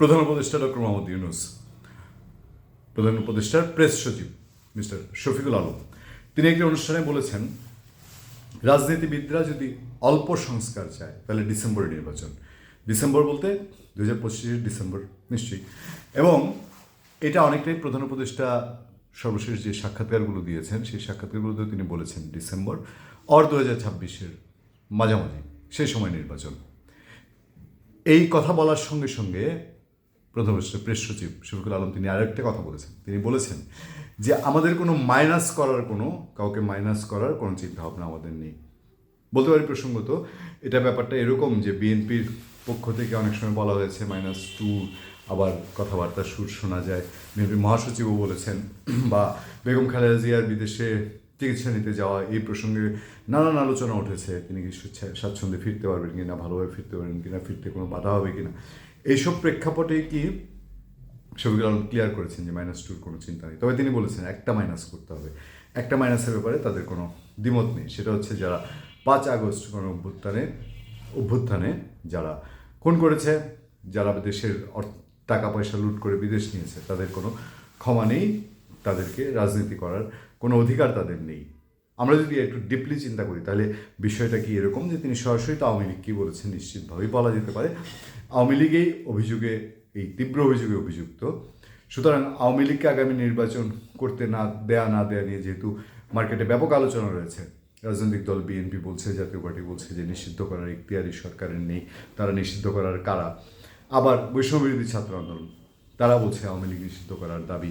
প্রধান উপদেষ্টা ডক্টর মোহাম্মদ ইউনুস, প্রধান উপদেষ্টার প্রেস সচিব মিস্টার শফিকুল আলম, তিনি একটি অনুষ্ঠানে বলেছেন, রাজনীতিবিদরা যদি অল্প সংস্কার চায়, তাহলে ডিসেম্বরে নির্বাচন। ডিসেম্বর বলতে দু হাজার ডিসেম্বর, নিশ্চয়ই। এবং এটা অনেকটাই প্রধান উপদেষ্টা সর্বশেষ যে সাক্ষাৎকারগুলো দিয়েছেন, সেই সাক্ষাৎকারগুলোতেও তিনি বলেছেন ডিসেম্বর অর দু হাজার ছাব্বিশের মাঝামাঝি, সেই সময় নির্বাচন। এই কথা বলার সঙ্গে সঙ্গে প্রথম প্রেস সচিব শফিকুল আলম, তিনি আরেকটা কথা বলেছেন। তিনি বলেছেন যে আমাদের কোনো মাইনাস করার কোনো, কাউকে মাইনাস করার কোনো চিন্তা ভাবনা আমাদের নেই। বলতে পারি প্রসঙ্গত, এটা ব্যাপারটা এরকম যে বিএনপির পক্ষ থেকে অনেক সময় বলা হয়েছে মাইনাস টু আবার কথাবার্তার সুর শোনা যায়। বিএনপি মহাসচিবও বলেছেন, বা বেগম খালেদা জিয়ার বিদেশে চিকিৎসা নিতে যাওয়া, এই প্রসঙ্গে নানান আলোচনা উঠেছে। তিনি কি স্বাচ্ছন্দ্যে ফিরতে পারবেন কিনা, ভালোভাবে ফিরতে পারবেন কিনা, ফিরতে কোনো বাধা হবে কিনা? এইসব প্রেক্ষাপটে কি আলম ক্লিয়ার করেছেন যে মাইনাস টুর কোনো চিন্তা নেই? তবে তিনি বলেছেন একটা মাইনাস করতে হবে। একটা মাইনাসের ব্যাপারে তাদের কোনো দ্বিমত নেই। সেটা হচ্ছে যারা পাঁচ আগস্ট কোনো অভ্যুত্থানে অভ্যুত্থানে যারা খুন করেছে, যারা দেশের টাকা পয়সা লুট করে বিদেশ নিয়েছে, তাদের কোনো ক্ষমা নেই। তাদেরকে রাজনীতি করার কোনো অধিকার তাদের নেই। আমরা যদি একটু ডিপলি চিন্তা করি, তাহলে বিষয়টা কি এরকম যে তিনি সরাসরি তো আওয়ামী লীগ কী বলেছেন নিশ্চিতভাবেই বলা যেতে পারে। আওয়ামী লীগেই অভিযোগে, এই তীব্র অভিযোগে অভিযুক্ত। সুতরাং আওয়ামী লীগকে আগামী নির্বাচন করতে না, দেয়া না দেয়া নিয়ে যেহেতু মার্কেটে ব্যাপক আলোচনা রয়েছে, রাজনৈতিক দল বিএনপি বলছে, জাতীয় পার্টি বলছে যে নিষিদ্ধ করার ইখতিয়ারি সরকারের নেই, তারা নিষিদ্ধ করার কারা? আবার বৈষম্যবিরোধী ছাত্র আন্দোলন, তারা বলছে আওয়ামী লীগ নিষিদ্ধ করার দাবি।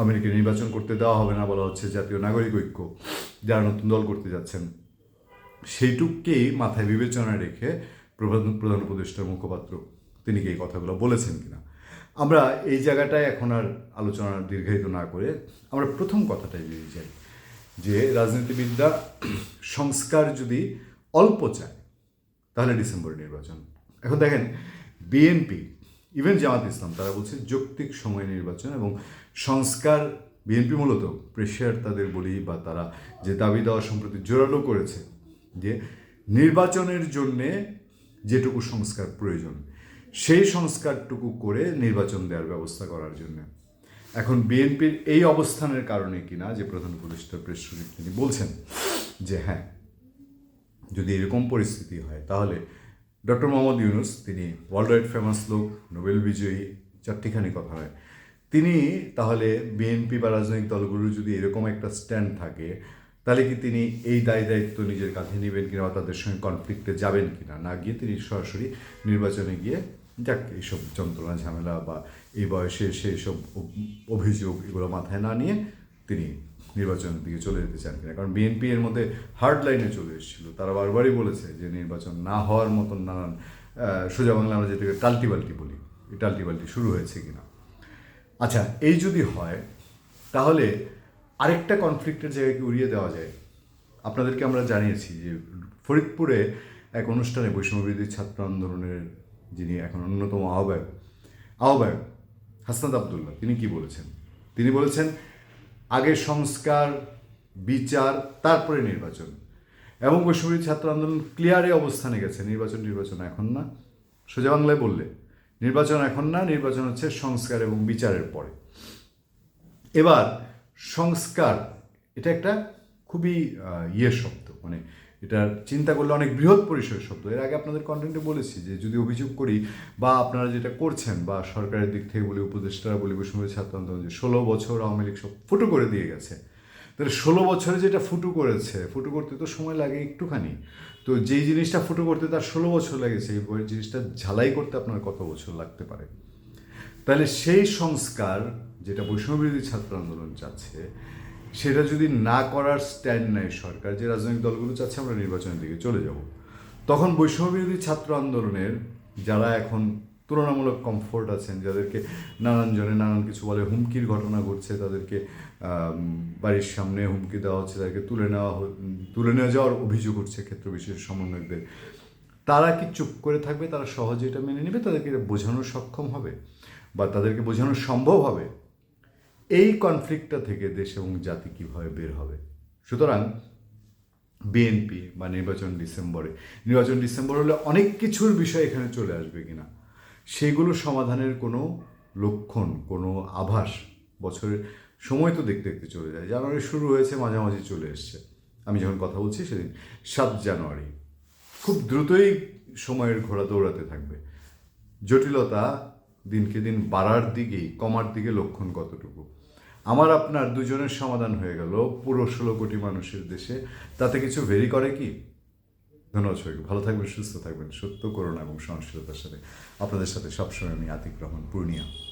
আওয়ামী নির্বাচন করতে দেওয়া হবে না বলা হচ্ছে জাতীয় নাগরিক ঐক্য, যারা নতুন দল করতে যাচ্ছেন। সেইটুককেই মাথায় বিবেচনায় রেখে প্রধান প্রধান উপদেষ্টার মুখপাত্র তিনি এই কথাগুলো বলেছেন কিনা? আমরা এই জায়গাটায় এখন আর আলোচনা দীর্ঘায়িত না করে আমরা প্রথম কথাটাই বেরিয়ে যাই, যে রাজনীতিবিদরা সংস্কার যদি অল্প চায়, তাহলে ডিসেম্বর নির্বাচন। এখন দেখেন, বিএনপি ইভেন জামাত ইসলাম, তারা বলছে যৌক্তিক সময় নির্বাচন এবং সংস্কার, বিএনপি মূলত প্রেশার তাদের বলি বা তারা যে দাবি দেওয়া সম্প্রতি জোরালো করেছে যে নির্বাচনের জন্যে যেটুকু সংস্কার প্রয়োজন, সেই সংস্কারটুকু করে নির্বাচন দেওয়ার ব্যবস্থা করার জন্য। এখন বিএনপির এই অবস্থানের কারণে কিনা যে প্রধান উপদেষ্টা প্রেস তিনি বলছেন যে হ্যাঁ যদি এরকম পরিস্থিতি হয় তাহলে ডক্টর মোহাম্মদ ইউনুস, তিনি ওয়ার্ল্ড ওয়াইড ফেমাস লোক, নোবেল বিজয়ী, চারটিখানি কথা হয়। তিনি তাহলে বিএনপি বা রাজনৈতিক দলগুলোর যদি এরকম একটা স্ট্যান্ড থাকে, তাহলে কি তিনি এই দায় দায়িত্ব নিজের কাঁধে নেবেন কিনা বা তাদের সঙ্গে কনফ্লিক্টে যাবেন কিনা? না গিয়ে তিনি সরাসরি নির্বাচনে গিয়ে যাক, এইসব যন্ত্রণা, ঝামেলা বা এই বয়সে সেই সব অভিযোগ এগুলো মাথায় না নিয়ে তিনি নির্বাচনের দিকে চলে যেতে চান কিনা। কারণ বিএনপি এর মধ্যে হার্ড লাইনে চলে এসেছিল। তারা বারবারই বলেছে যে নির্বাচন না হওয়ার মতন নানান সোজা বাংলা আমরা যেটাকে টাল্টি বাল্টি বলি, এই টাল্টি বাল্টি শুরু হয়েছে কিনা। আচ্ছা এই যদি হয়, তাহলে আরেকটা কনফ্লিক্টের জায়গাকে উড়িয়ে দেওয়া যায়? আপনাদেরকে আমরা জানিয়েছি যে ফরিদপুরে এক অনুষ্ঠানে বৈষম্যবিরোধী ছাত্র আন্দোলনের যিনি এখন অন্যতম আহ্বায়ক আহ্বায়ক হাসনাদ আবদুল্লাহ, তিনি কি বলেছেন? তিনি বলেছেন আগে সংস্কার, বিচার, তারপরে নির্বাচন। এবং বৈষম্যবিরোধী ছাত্র আন্দোলন ক্লিয়ারে অবস্থানে গেছে। নির্বাচন নির্বাচন এখন না। সোজা বাংলায় বললে, নির্বাচন এখন না, নির্বাচন হচ্ছে সংস্কার এবং বিচারের পরে। এবার সংস্কার, এটা একটা খুবই ইয়ে শব্দ। মানে এটা চিন্তা করলে অনেক বৃহৎ পরিসরের শব্দ। এর আগে আপনাদের কন্টেন্টে বলেছি যে যদি অভিযোগ করি বা আপনারা যেটা করছেন বা সরকারের দিক থেকে বলি, উপদেষ্টারা বলি, বৈষম্য ছাত্র আন্দোলন যে ষোলো বছর আওয়ামী লীগ সব ফুটো করে দিয়ে গেছে। তাহলে ষোলো বছরে যেটা ফুটো করেছে, ফুটো করতে তো সময় লাগে একটুখানি। তো যেই জিনিসটা ফুটো করতে তার ষোলো বছর লেগেছে, এই জিনিসটা ঝালাই করতে আপনার কত বছর লাগতে পারে? তাহলে সেই সংস্কার, যেটা বৈষম্যবিরোধী ছাত্র আন্দোলন চাচ্ছে সেটা যদি না করার স্ট্যান্ড নেয় সরকার, যে রাজনৈতিক দলগুলো চাচ্ছে আমরা নির্বাচনের দিকে চলে যাব। তখন বৈষম্যবিরোধী ছাত্র আন্দোলনের যারা এখন তুলনামূলক কমফোর্ট আছেন, যাদেরকে নানান জনে নানান কিছু বলে হুমকির ঘটনা ঘটছে, তাদেরকে বাড়ির সামনে হুমকি দেওয়া হচ্ছে, তাদেরকে তুলে নেওয়া তুলে নিয়ে যাওয়ার অভিযোগ উঠছে ক্ষেত্র বিশেষ সমন্বয়কদের। তারা কি চুপ করে থাকবে? তারা সহজে এটা মেনে নেবে? তাদেরকে এটা বোঝানো সক্ষম হবে? বা তাদেরকে বোঝানো সম্ভব হবে? এই কনফ্লিক্টটা থেকে দেশ এবং জাতি কীভাবে বের হবে? সুতরাং বিএনপি বা নির্বাচন ডিসেম্বরে, নির্বাচন ডিসেম্বর হলে অনেক কিছুর বিষয় এখানে চলে আসবে কিনা? সেগুলো সমাধানের কোনো লক্ষণ, কোনো আভাস বছরের সময় তো দেখতে দেখতে চলে যায়। জানুয়ারি শুরু হয়েছে, মাঝামাঝি চলে এসছে। আমি যখন কথা বলছি সেদিন সাত জানুয়ারি। খুব দ্রুতই সময়ের ঘোড়া দৌড়াতে থাকবে। জটিলতা দিনকে দিন বাড়ার দিকেই, কমার দিকে লক্ষণ কতটুকু? আমার আপনার দুজনের সমাধান হয়ে গেল। পুরো ষোলো কোটি মানুষের দেশে। তাতে কিছু ভেরি করে কি? ধন্যবাদ সবাইকে। ভালো থাকবেন, সুস্থ থাকবেন। সত্য, করুণা এবং সহনশীলতার সাথে। আপনাদের সাথে সবসময় আমি আতিক রহমান, পূর্ণিয়া।